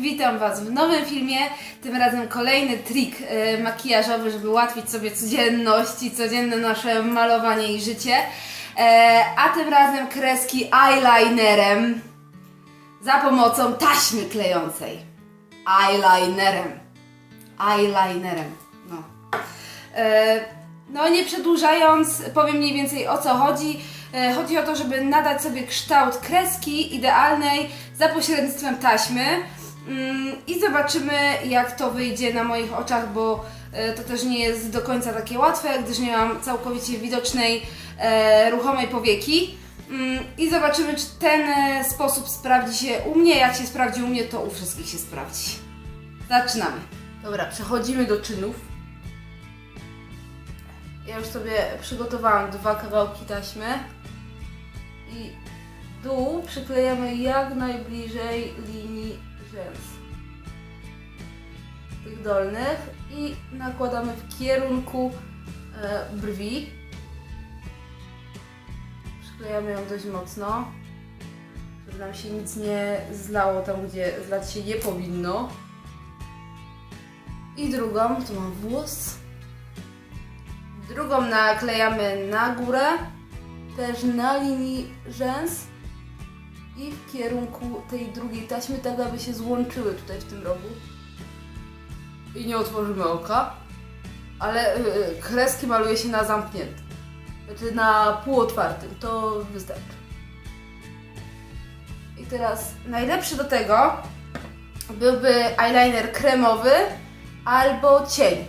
Witam Was w nowym filmie. Tym razem kolejny trik e, makijażowy, żeby ułatwić sobie codzienność i codzienne nasze malowanie i życie. E, a tym razem kreski eyelinerem za pomocą taśmy klejącej. Eyelinerem. Eyelinerem. No. E, no nie przedłużając, powiem mniej więcej o co chodzi. E, Chodzi o to, żeby nadać sobie kształt kreski idealnej za pośrednictwem taśmy. Mm, I zobaczymy, jak to wyjdzie na moich oczach, bo e, to też nie jest do końca takie łatwe, gdyż nie mam całkowicie widocznej, e, ruchomej powieki. Mm, I zobaczymy, czy ten e, sposób sprawdzi się u mnie. Jak się sprawdzi u mnie, to u wszystkich się sprawdzi. Zaczynamy. Dobra, przechodzimy do czynów. Ja już sobie przygotowałam dwa kawałki taśmy i dół przyklejamy jak najbliżej linii rzęs tych dolnych i nakładamy w kierunku e, brwi. Przyklejamy ją dość mocno, żeby nam się nic nie zlało tam, gdzie zlać się nie powinno. I drugą, tu mam włos. Drugą naklejamy na górę, też na linii rzęs i w kierunku tej drugiej taśmy, tak aby się złączyły tutaj w tym rogu. I nie otworzymy oka, ale yy, kreski maluje się na zamkniętym, znaczy na półotwartym, to wystarczy. I teraz najlepszy do tego byłby eyeliner kremowy albo cień.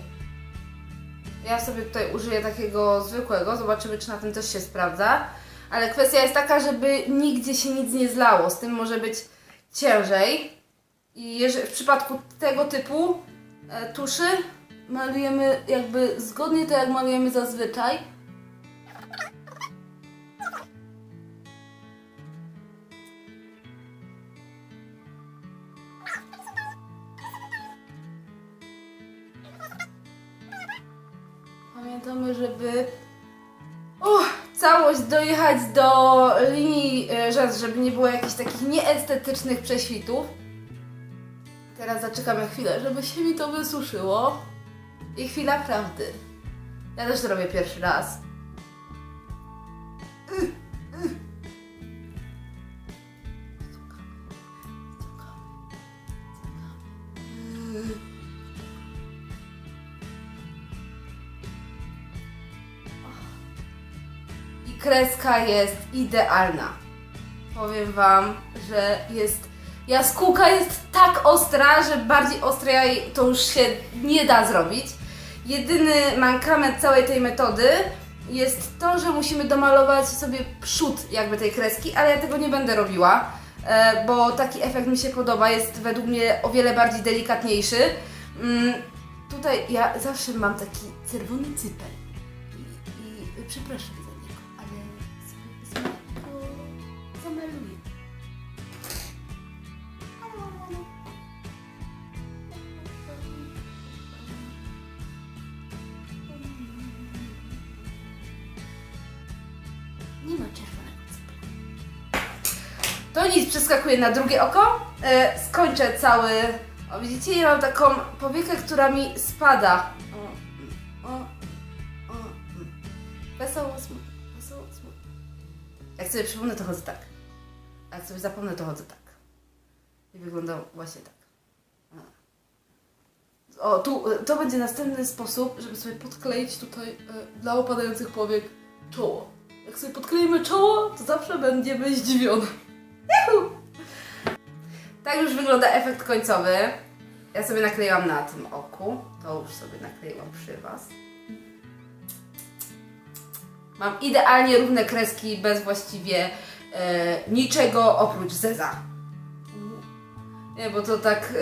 Ja sobie tutaj użyję takiego zwykłego, zobaczymy czy na tym też się sprawdza. Ale kwestia jest taka, żeby nigdzie się nic nie zlało, z tym może być ciężej. I jeżeli, w przypadku tego typu e, tuszy malujemy jakby zgodnie to jak malujemy zazwyczaj. Pamiętamy, żeby całość dojechać do linii e, rzęs, żeby nie było jakichś takich nieestetycznych prześwitów. Teraz zaczekamy chwilę, żeby się mi to wysuszyło. I chwila prawdy. Ja też to robię pierwszy raz. I kreska jest idealna. Powiem Wam, że jest. Jaskółka jest tak ostra, że bardziej ostrej to już się nie da zrobić. Jedyny mankament całej tej metody jest to, że musimy domalować sobie przód jakby tej kreski, ale ja tego nie będę robiła, e, bo taki efekt mi się podoba, jest według mnie o wiele bardziej delikatniejszy. Mm, Tutaj ja zawsze mam taki czerwony cypel i, i przepraszam Nie ma czerwonego. To nic, przeskakuję na drugie oko. E, skończę cały. O, widzicie, ja mam taką powiekę, która mi spada. O, o, o. mm. Wesoło, smutno, wesoło, smutno. Jak sobie przypomnę, to chodzę tak. Jak sobie zapomnę, to chodzę tak. I wygląda właśnie tak. O, tu, e, to będzie następny sposób, żeby sobie podkleić tutaj e, dla opadających powiek czoło. Jak sobie podkleimy czoło, to zawsze będziemy zdziwione. Juhu! Tak już wygląda efekt końcowy. Ja sobie nakleiłam na tym oku. To już sobie nakleiłam przy Was. Mam idealnie równe kreski, bez właściwie e, niczego oprócz zeza. Nie, bo to tak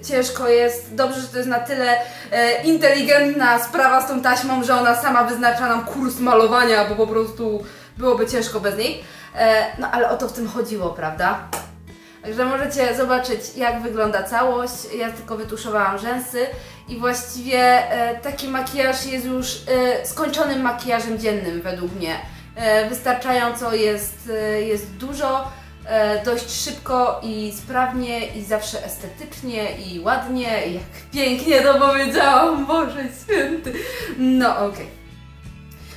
e, ciężko jest. Dobrze, że to jest na tyle e, inteligentna sprawa z tą taśmą, że ona sama wyznacza nam kurs malowania, bo po prostu byłoby ciężko bez niej. E, no ale o to w tym chodziło, prawda? Także możecie zobaczyć, jak wygląda całość. Ja tylko wytuszowałam rzęsy i właściwie e, taki makijaż jest już e, skończonym makijażem dziennym według mnie. E, wystarczająco jest, e, jest dużo dość szybko i sprawnie i zawsze estetycznie i ładnie. I jak pięknie to powiedziałam, Boże Święty. No okej.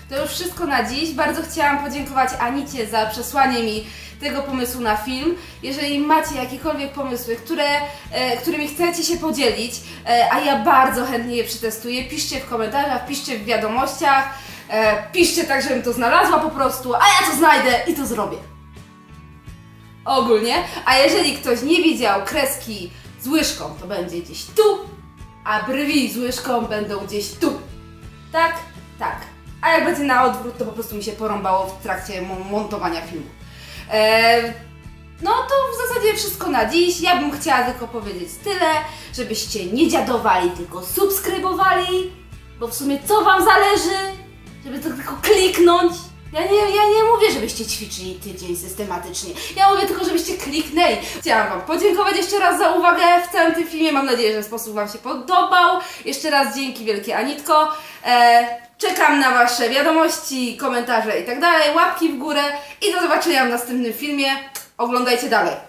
To już wszystko na dziś. Bardzo chciałam podziękować Anicie za przesłanie mi tego pomysłu na film. Jeżeli macie jakiekolwiek pomysły, które, e, którymi chcecie się podzielić, e, a ja bardzo chętnie je przetestuję, piszcie w komentarzach, piszcie w wiadomościach, e, piszcie tak, żebym to znalazła po prostu, a ja to znajdę i to zrobię. Ogólnie. A jeżeli ktoś nie widział kreski z łyżką, to będzie gdzieś tu, a brwi z łyżką będą gdzieś tu. Tak? Tak. A jak będzie na odwrót, to po prostu mi się porąbało w trakcie mo- montowania filmu. Eee, no to w zasadzie wszystko na dziś. Ja bym chciała tylko powiedzieć tyle, żebyście nie dziadowali, tylko subskrybowali, bo w sumie co Wam zależy? Żeby to tylko kliknąć. Ja nie, ja nie mówię, żebyście ćwiczyli tydzień systematycznie. Ja mówię tylko, żebyście kliknęli. Chciałam Wam podziękować jeszcze raz za uwagę w całym tym filmie. Mam nadzieję, że sposób Wam się podobał. Jeszcze raz dzięki wielkie Anitko. E, czekam na Wasze wiadomości, komentarze i tak dalej, łapki w górę i do zobaczenia w następnym filmie. Oglądajcie dalej.